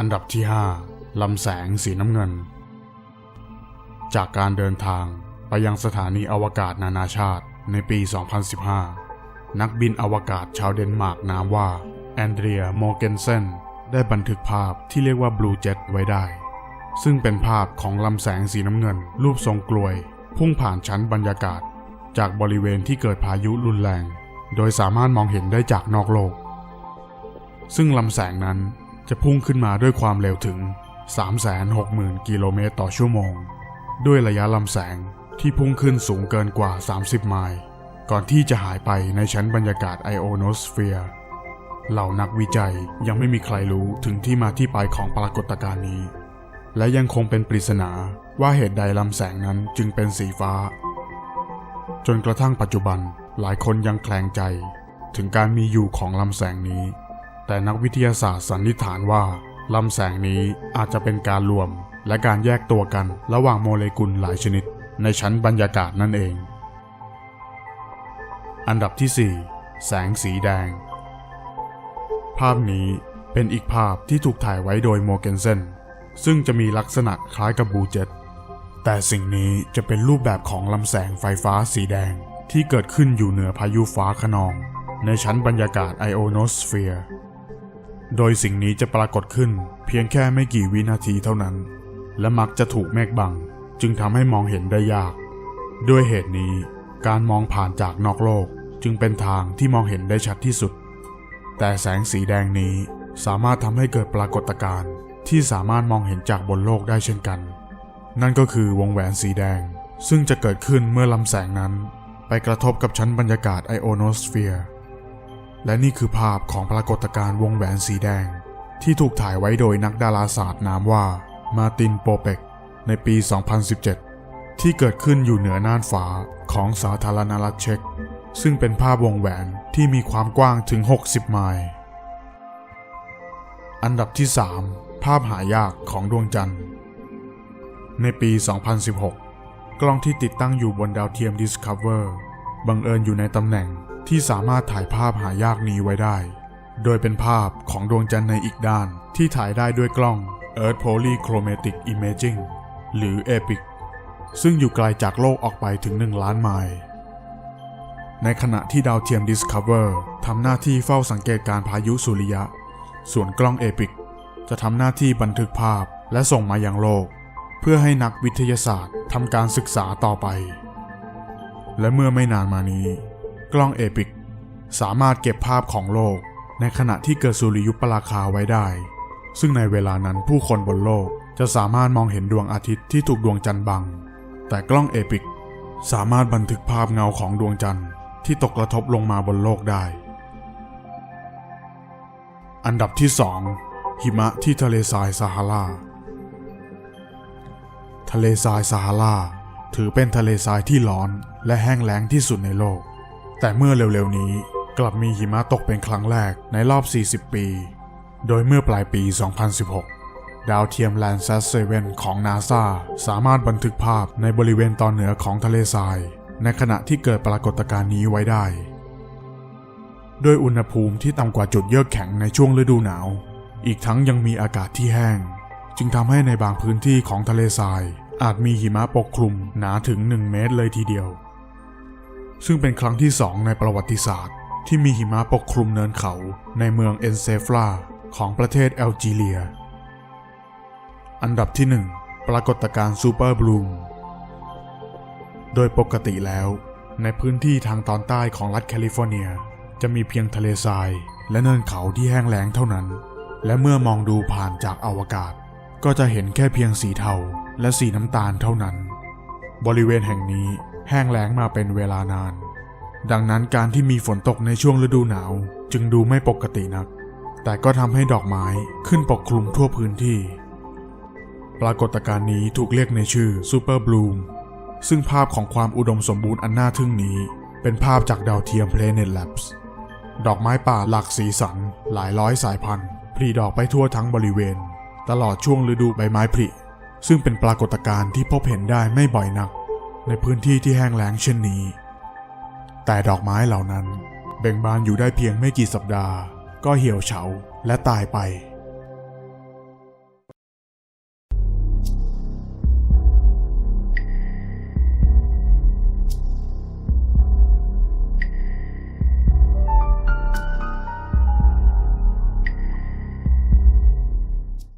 อันดับที่ 5 ลำแสงสีน้ำเงิน จากการเดินทางไปยังสถานีอวกาศนานาชาติในปี 2015 นักบินอวกาศชาวเดนมาร์กนามว่าแอนเดรียโมเกนเซนได้บันทึกภาพที่เรียกว่า Blue Jet ไว้ได้ ซึ่งเป็นภาพของลำแสงสีน้ำเงิน รูปทรงกลวย พุ่งผ่านชั้นบรรยากาศ จากบริเวณที่เกิดพายุรุนแรง โดยสามารถมองเห็นได้จากนอกโลก ซึ่งลำแสงนั้น จะพุ่งขึ้นมาด้วยความเร็วถึง 360,000 กิโลเมตรต่อชั่วโมง ด้วยระยะลำแสงที่พุ่งขึ้นสูงเกินกว่า 30 ไมล์ก่อนที่จะหายไปในชั้นบรรยากาศไอโอโนสเฟียร์เหล่านักวิจัยยังไม่มีใครรู้ถึงที่มาที่ไปของปรากฏการณ์นี้ และยังคงเป็นปริศนาว่าเหตุใดลำแสงนั้นจึงเป็นสีฟ้า จนกระทั่งปัจจุบันหลายคนยังแคลงใจถึงการมีอยู่ของลำแสงนี้ แต่นักวิทยาศาสตร์สันนิษฐานว่าลำแสงนี้อาจจะเป็นการรวมและการแยกตัวกันระหว่างโมเลกุลหลายชนิด ในชั้นบรรยากาศนั่นเอง อันดับที่ 4 แสงสีแดง ภาพนี้เป็นอีกภาพที่ถูกถ่ายไว้โดยโมเกนเซนซึ่งจะมีลักษณะคล้ายกับบูเจ็ตแต่สิ่งนี้จะเป็นรูปแบบของลำแสงไฟฟ้าสีแดงที่เกิดขึ้นอยู่เหนือพายุฟ้าขนอง ในชั้นบรรยากาศไอโอโนสเฟียร์ โดยสิ่งนี้จะปรากฏขึ้น เพียงแค่ไม่กี่วินาทีเท่านั้น และมักจะถูกเมฆบัง จึงทำให้มองเห็นได้ยาก ด้วยเหตุนี้ การมองผ่านจากนอกโลกจึงเป็นทางที่มองเห็นได้ชัดที่สุด แต่แสงสีแดงนี้สามารถทำให้เกิดปรากฏการณ์ที่สามารถมองเห็นจากบนโลกได้เช่นกัน นั่นก็คือวงแหวนสีแดง ซึ่งจะเกิดขึ้นเมื่อลำแสงนั้น ไปกระทบกับชั้นบรรยากาศไอโอโนสเฟียร์ และนี่คือภาพของปรากฏการณ์วงแหวนสีแดง ที่ถูกถ่ายไว้โดยนักดาราศาสตร์นามว่ามาตินโปเปก ในปี 2017 ที่เกิดขึ้นอยู่เหนือน่านฟ้าของสาธารณรัฐเช็กซึ่งเป็นภาพวงแหวนที่มีความกว้างถึง 60 ไมล์ อันดับที่ 3 ภาพหายากของดวงจันทร์ ในปี 2016 กล้องที่ติดตั้งอยู่บนดาวเทียม Discover บังเอิญอยู่ในตำแหน่ง ที่สามารถถ่ายภาพหายากนี้ไว้ได้ โดยเป็นภาพของดวงจันทร์ในอีกด้านที่ถ่ายได้ด้วยกล้อง Earth Polychromatic Imaging หรือ EPIC ซึ่งอยู่ไกลจากโลกออกไปถึง 1 ล้านไมล์ในขณะที่ดาวเทียม Discover ทำหน้าที่เฝ้าสังเกตการพายุสุริยะ ส่วนกล้อง EPIC จะทำหน้าที่บันทึกภาพและส่งมายังโลก เพื่อให้นักวิทยาศาสตร์ทำการศึกษาต่อไป และเมื่อไม่นานมานี้ กล้อง EPIC สามารถเก็บภาพของโลก ในขณะที่เกิดสุริยุปราคาไว้ได้ ซึ่งในเวลานั้นผู้คนบนโลกจะสามารถมองเห็นดวงอาทิตย์ที่ถูกดวงจันทร์บัง แต่กล้องเอพิกสามารถบันทึกภาพเงาของดวงจันทร์ที่ตกกระทบลงมาบนโลกได้ อันดับที่ 2 หิมะที่ทะเลทรายซาฮารา ทะเลทรายซาฮาราถือเป็นทะเลทรายที่ร้อนและแห้งแล้งที่สุดในโลก แต่เมื่อเร็วๆนี้กลับมีหิมะตกเป็นครั้งแรกในรอบ 40 ปี โดยเมื่อปลายปี 2016 ดาวเทียม Landsat 7ของ NASA สามารถบันทึกภาพในบริเวณตอนเหนือของทะเลทราย ในขณะที่เกิดปรากฏการณ์นี้ไว้ได้ด้วยอุณหภูมิที่ต่ำกว่าจุดเยือกแข็งในช่วงฤดูหนาว อีกทั้งยังมีอากาศที่แห้ง จึงทำให้ในบางพื้นที่ของทะเลทรายอาจมีหิมะปกคลุมหนาถึง 1 เมตรเลยทีเดียว ซึ่งเป็นครั้งที่สองในประวัติศาสตร์ ที่มีหิมะปกคลุมเนินเขาในเมืองเอนเซฟลาของประเทศแอลจีเรีย อันดับที่ 1 ปรากฏการณ์ซูเปอร์บลูม โดยปกติแล้ว ในพื้นที่ทางตอนใต้ของรัฐแคลิฟอร์เนีย จะมีเพียงทะเลทราย และเนินเขาที่แห้งแล้งเท่านั้น และเมื่อมองดูผ่านจากอวกาศ ก็จะเห็นแค่เพียงสีเทาและสีน้ำตาลเท่านั้น บริเวณแห่งนี้ แห้งแล้งมาเป็นเวลานาน ดังนั้นการที่มีฝนตกในช่วงฤดูหนาว จึงดูไม่ปกตินัก แต่ก็ทำให้ดอกไม้ขึ้นปกคลุมทั่วพื้นที่ ปรากฏการณ์นี้ถูกเรียกในชื่อซูเปอร์บลูมซึ่งภาพของความอุดมสมบูรณ์อันน่าทึ่งนี้ เป็นภาพจากดาวเทียม Planet Labs ดอกไม้ป่าหลากสีสัน หลายร้อยสายพันธุ์ผลิดอกไปทั่วทั้งบริเวณ ตลอดช่วงฤดูใบไม้ผลิซึ่งเป็นปรากฏการณ์ที่พบเห็นได้ไม่บ่อยนัก ในพื้นที่ที่แห้งแล้งเช่นนี้ แต่ดอกไม้เหล่านั้นเบ่งบานอยู่ได้เพียงไม่กี่สัปดาห์ ก็เหี่ยวเฉาและตายไป